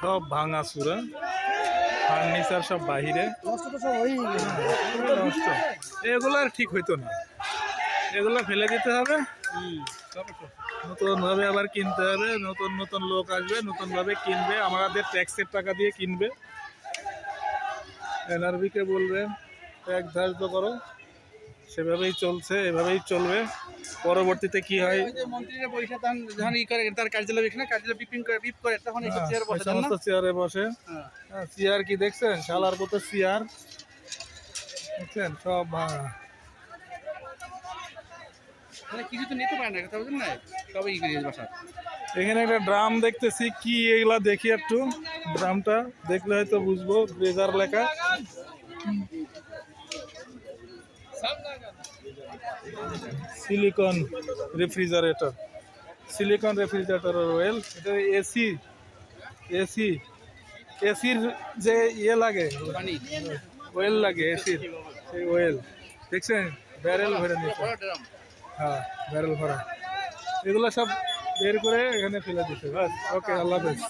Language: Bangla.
সব ভাঙা সুরে হ্যাঁ? ফার্নিচার সব বাহিরে। এগুলার ঠিক হইতো না। এগুলা ফেলে দিতে হবে। নতুন ভাবে আবার কিনতে হবে। নতুন নতুন লোক আসবে নতুন ভাবে কিনবে। আমাদের ট্যাক্সের টাকা দিয়ে কিনবে। এনআরবিকে বলবে, ট্যাক্স ধার্য করো। সেভাবেই চলছে এভাবেই চলবে। পরবর্তীতে কি হয়? মন্ত্রীরা পয়সা যখন ই করে তার কার্যালয় এখানে কার্যালয় বিপিং করে বিপ করে তখন চেয়ার বসে সমস্ত চেয়ারে বসে। হ্যাঁ। হ্যাঁ, চেয়ার কি দেখছেন? শালার মতো চেয়ার দেখছেন? সব ভাঙা। মানে কিছু তো নিতে পারে না কথা বুঝলেন না? সবাই ই এখানে একটা ড্রাম দেখতেছি কি এগুলা দেখি একটু। ড্রামটা দেখলে হয়তো বুঝব ব্রেজার লেখা। Silicone refrigerator silicone refrigerator oil এটা এসি এসি এসির যে ইয়ে লাগে ওয়েল লাগে এসির সেই ওয়েল দেখছেন? ব্যারেল ভরে নিচ্ছে হ্যাঁ ব্যারেল ভরা। এগুলো সব বের করে এখানে ফেলে দিতে বাস ওকে আল্লাহ হাফেজ।